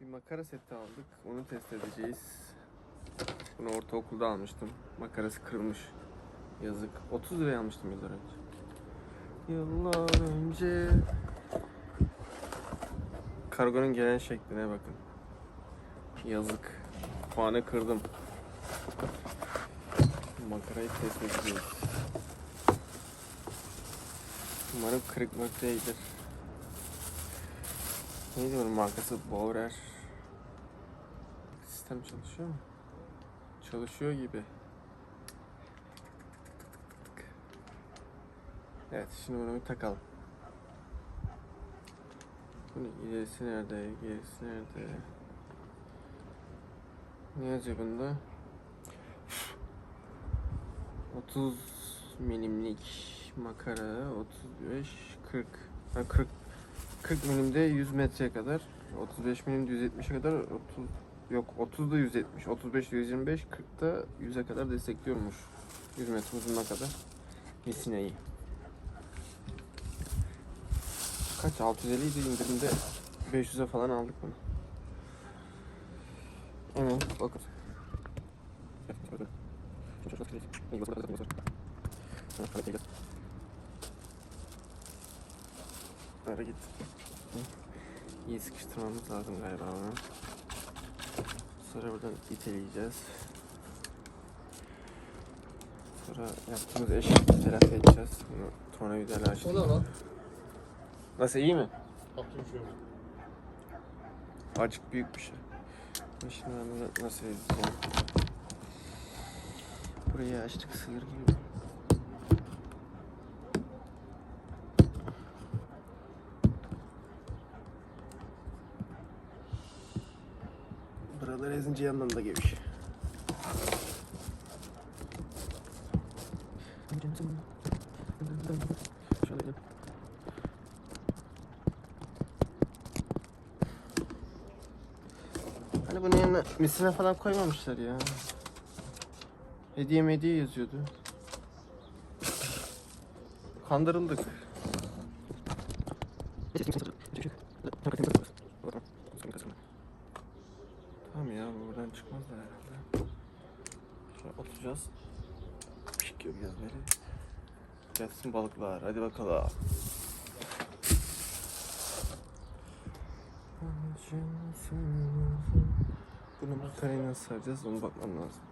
Bir makara seti aldık. Onu test edeceğiz. Bunu ortaokulda almıştım. Makarası kırılmış. Yazık. 30 liraya almıştım yıllar önce. Yıllar önce. Kargonun gelen şekline bakın. Yazık. Puanı kırdım. Makarayı test edeceğiz. Umarım kırıklık değildir. Neydi bunun markası? Bauer. Sistem çalışıyor mu? Çalışıyor gibi. Evet, şimdi bunu bir takalım. Bunun ilerisi nerede, gerisi nerede? Ne yazıyor bunda? 30 milimlik makara, 35, 40. Ha 40 40 milimde 100 metreye kadar, 35 milimde 170'e kadar, 30 yok 30'da 170, 35 125, 40'da 100'e kadar destekliyormuş. 100 metre uzunluğuna kadar. Misineyi. Kaç? 650 idi indirimde 500'e falan aldık bunu. Hemen bakın. Ara git. İyi sıkıştırmamız lazım galiba onu. Sonra buradan iteleyeceğiz. Sonra yaptığımız eşikleri telafi edeceğiz. Bunu tornavidayla. O ne lan? Nasıl iyi mi? Baktım şu an. Acık büyük bir şey. Şimdi ben bunu nasıl edeceğim? Burayı açtık sığır gibi. Buraları ezince yandan da geviş. Şöyle gel. Hani bunun yanına misine falan koymamışlar ya. Hediye mediye yazıyordu. Kandırıldık. Tamam ya bu buradan çıkmaz da herhalde. Şöyle oturacağız. Pişik yapacağız böyle. Gelsin balıklar hadi bakalım. Bunu makarayı nasıl saracağız onu bakmam lazım.